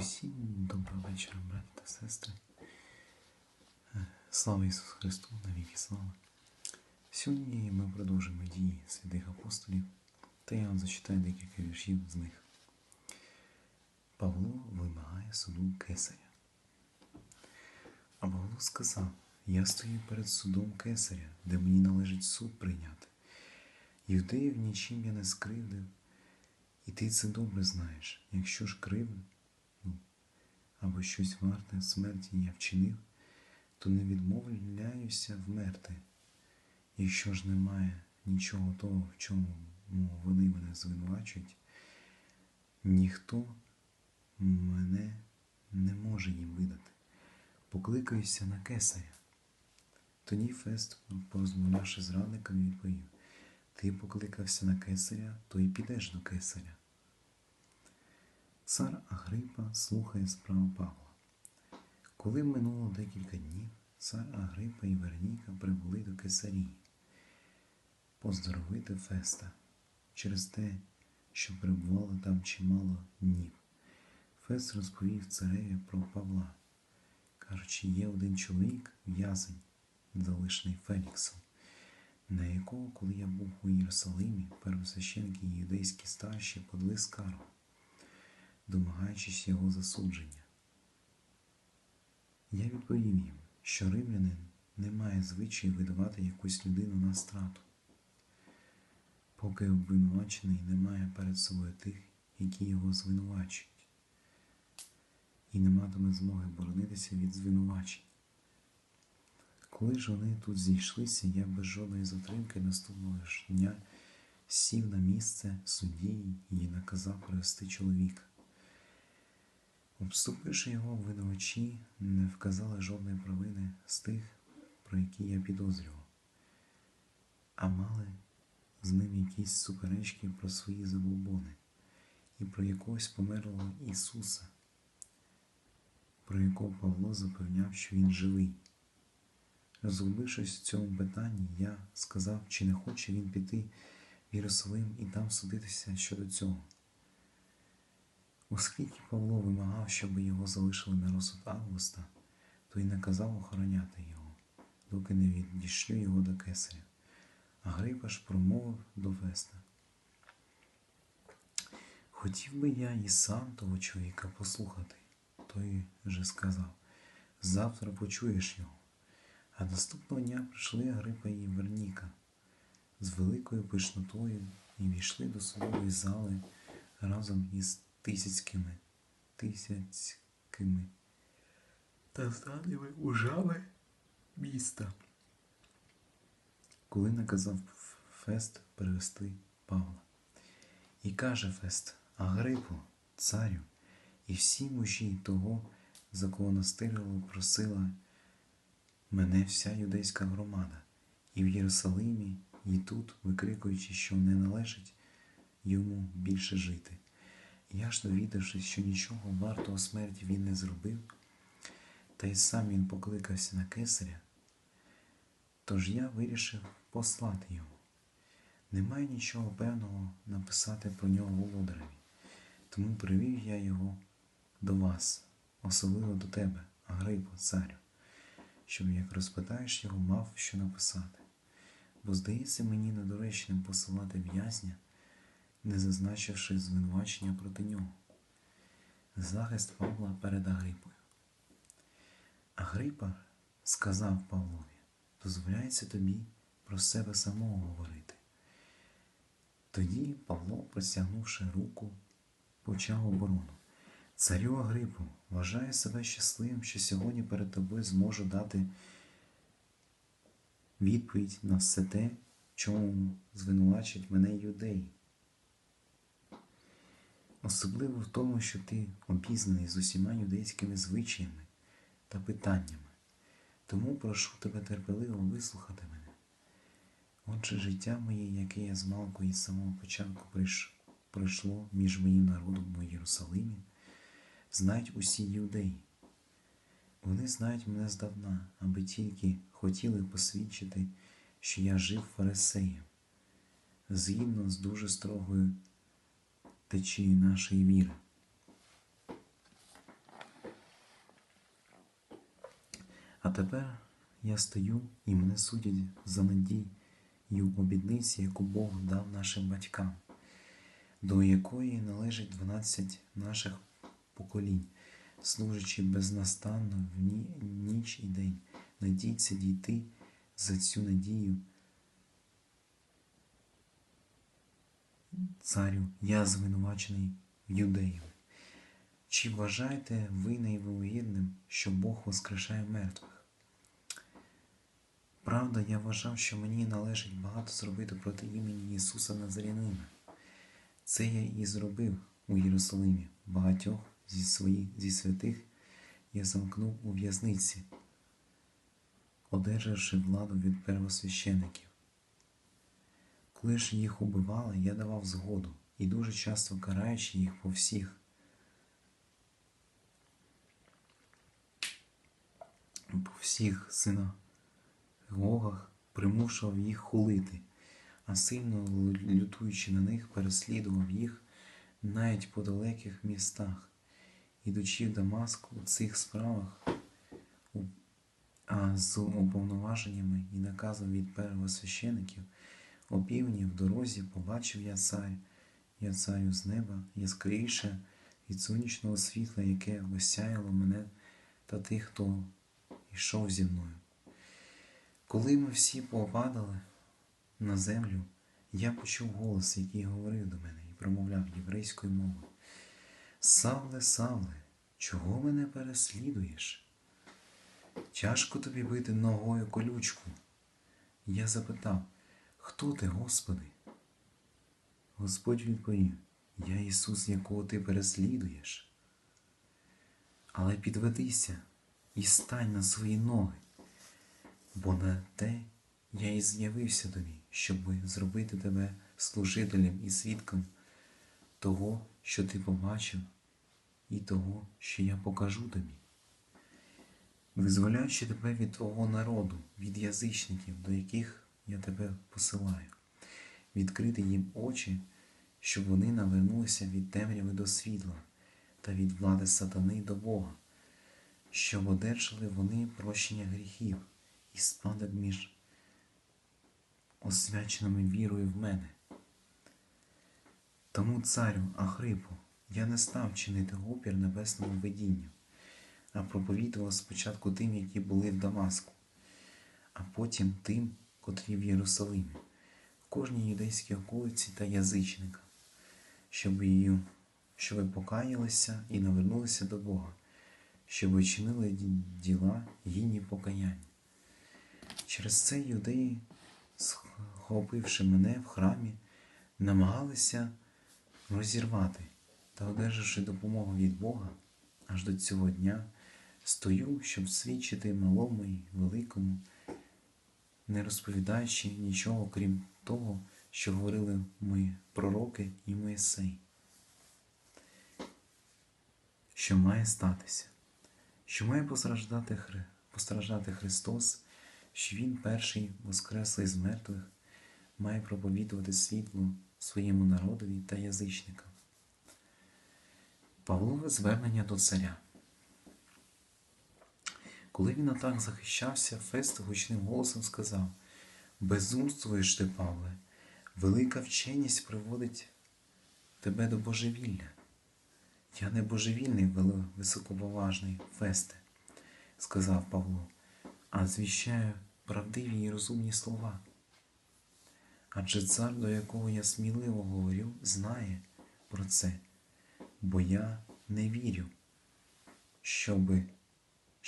Усім доброго вечора, брати та сестри. Е, Слава Ісусу Христу, навіки слава. Сьогодні ми продовжимо дії святих апостолів, та я вам зачитаю декілька віршів з них. Павло вимагає суду кесаря. А Павло сказав: Я стою перед судом кесаря, де мені належить суд прийняти. Юдеїв нічим я не скривдив, і ти це добре знаєш. Якщо ж кривду або щось варте смерті я вчинив, то не відмовляюся вмерти. Якщо ж немає нічого того, в чому вони мене звинувачують, ніхто мене не може їм видати. Покликаюся на кесаря. Тоді Фест, порозмовлявши з радниками, відповів: Ти покликався на кесаря, то й підеш до кесаря. Цар Агрипа слухає справу Павла. Коли минуло декілька днів, цар Агрипа і Верніка прибули до Кесарії поздоровити Феста через те, що перебували там чимало днів. Фест розповів цареві про Павла, кажучи, є один чоловік, в'язень, залишений Феліксом, на якого, коли я був у Єрусалимі, первосвященики і юдейські старші подали скаргу домагаючись його засудження. Я відповів їм, що римлянин не має звичаю видавати якусь людину на страту, поки обвинувачений не має перед собою тих, які його звинувачують, і не матиме змоги боронитися від звинувачень. Коли ж вони тут зійшлися, я без жодної затримки наступного ж дня сів на місце судді і наказав привести чоловіка. Обступивши його, обвинувачі не вказали жодної провини з тих, про які я підозрював, а мали з ним якісь суперечки про свої забобони і про якогось померлого Ісуса, про якого Павло запевняв, що Він живий. Розгубившись в цьому питанні, я сказав, чи не хоче він піти в Єрусалим і там судитися щодо цього. Оскільки Павло вимагав, щоб його залишили на розсуд Августа, то й наказав охороняти його, доки не відійшлю його до кесаря. А Грипа ж промовив до Феста. Хотів би я і сам того чоловіка послухати, той же сказав завтра почуєш його. А наступного дня прийшли Агрипа і Верніка з великою пишнотою і війшли до судової зали разом із тисяцькими, тисяцькими та знаними ужами міста. Коли наказав Фест привести Павла. І каже Фест Агрипу, царю, і всі мужі того, за кого настирило, просила мене вся юдейська громада, і в Єрусалимі, і тут, викрикуючи, що не належить йому більше жити. Я ж, довідавшись, що нічого вартого смерті він не зробив, та й сам він покликався на кесаря, тож я вирішив послати його. Немає нічого певного написати про нього володареві, тому привів я його до вас, особливо до тебе, Агрипо, царю, щоб, як розпитаєш його, мав що написати. Бо здається мені недоречним посилати в'язня не зазначивши звинувачення проти нього. Захист Павла перед Агрипою. Агрипа сказав Павлові, дозволяється тобі про себе самого говорити. Тоді Павло, простягнувши руку, почав оборону. Царю Агрипу, вважаю себе щасливим, що сьогодні перед тобою зможу дати відповідь на все те, чому звинувачать мене юдеї. Особливо в тому, що ти обізнаний з усіма юдейськими звичаями та питаннями. Тому прошу тебе терпеливо вислухати мене. Отже, життя моє, яке я з малку і з самого початку пройшло між моїм народом у Єрусалимі, знають усі юдеї. Вони знають мене здавна, аби тільки хотіли посвідчити, що я жив фарисеєм, згідно з дуже строгою Течію нашої віри. А тепер я стою і мене судять за надію обідниці, яку Бог дав нашим батькам, до якої належить 12 наших поколінь, служачи безнастанно в ніч і день, надійці дійти за цю надію. Царю, я звинувачений юдеєм. Чи вважаєте ви неймовірним, що Бог воскрешає мертвих? Правда, я вважав, що мені належить багато зробити проти імені Ісуса Назарянина. Це я і зробив у Єрусалимі. Багатьох зі, своїх, зі святих я замкнув у в'язниці, одержавши владу від первосвящеників. Коли ж їх убивали, я давав згоду і дуже часто караючи їх по всіх по всіх синагогах примушував їх хулити, а сильно лютуючи на них, переслідував їх навіть по далеких містах. Ідучи в Дамаск у цих справах, а з уповноваженнями і наказом від первосвящеників, опівдні в дорозі побачив я царь, я царю з неба яскравіше від сонячного світла, яке осяяло мене та тих, хто йшов зі мною. Коли ми всі попадали на землю, я почув голос, який говорив до мене і промовляв єврейською мовою. Савле, Савле, чого мене переслідуєш? Тяжко тобі бити ногою колючку. Я запитав, хто ти, Господи? Господь відповів, я Ісус, якого ти переслідуєш. Але підведися і стань на свої ноги, бо на те я і з'явився тобі, щоб зробити тебе служителем і свідком того, що ти побачив, і того, що я покажу тобі. Визволяючи тебе від твого народу, від язичників, до яких я тебе посилаю, відкрити їм очі, щоб вони навернулися від темряви до світла та від влади сатани до Бога, щоб одержали вони прощення гріхів і спадок між освяченими вірою в мене. Тому, царю Ахрипу, я не став чинити опір небесному видінню, а проповідував спочатку тим, які були в Дамаску, а потім тим, котрі в Єрусалимі, в кожній юдейській околиці та язичникам, щоб її, щоб покаялися і навернулися до Бога, щоб чинили діла гідні покаяння. Через це юдеї, схопивши мене в храмі, намагалися розірвати та, одержавши допомогу від Бога, аж до цього дня стою, щоб свідчити малому і великому, не розповідаючи нічого, крім того, що говорили мої пророки і Моїсей. Що має статися? Що має постраждати, Хри... постраждати Христос, що Він перший воскреслий з мертвих, має проповідувати світло своєму народові та язичникам. Павлове звернення до царя. Коли він отак захищався, Фест гучним голосом сказав: Безумствуєш ти, Павле, велика вченість приводить тебе до божевілля. Я не божевільний, високоповажний Фесте, сказав Павло, а звіщаю правдиві і розумні слова. Адже цар, до якого я сміливо говорю, знає про це, бо я не вірю, щоби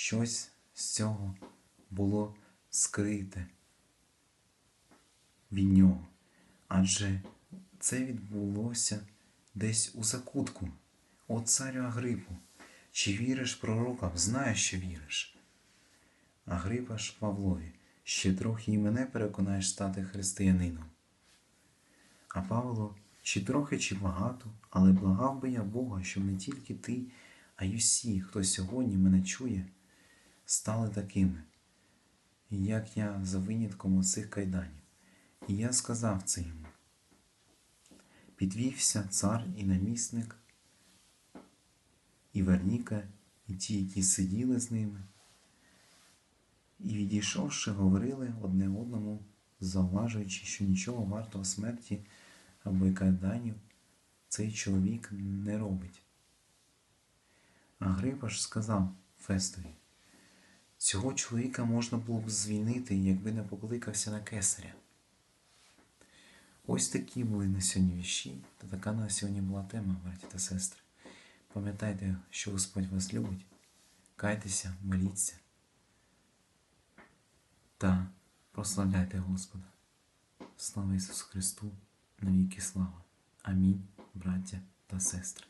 щось з цього було скрите від нього. Адже це відбулося десь у закутку. О царю Агрипу, чи віриш пророкам? Знаєш, що віриш. Агрипа ж Павлові, ще трохи і мене переконаєш стати християнином. А Павло, чи трохи, чи багато, але благав би я Бога, щоб не тільки ти, а й усі, хто сьогодні мене чує, стали такими, як я за винятком оцих кайданів. І я сказав це йому. Підвівся цар і намісник, і Верніка, і ті, які сиділи з ними. І відійшовши, говорили одне одному, зауважуючи, що нічого вартого смерті або кайданів цей чоловік не робить. Агрипа ж сказав Фестові, цього чоловіка можна було б звільнити, якби не покликався на кесаря. Ось такі були на сьогодні віші, та така на сьогодні була тема, браті та сестри. Пам'ятайте, що Господь вас любить, кайтеся, моліться та прославляйте Господа. Слава Ісусу Христу, навіки слава. Амінь, браття та сестри.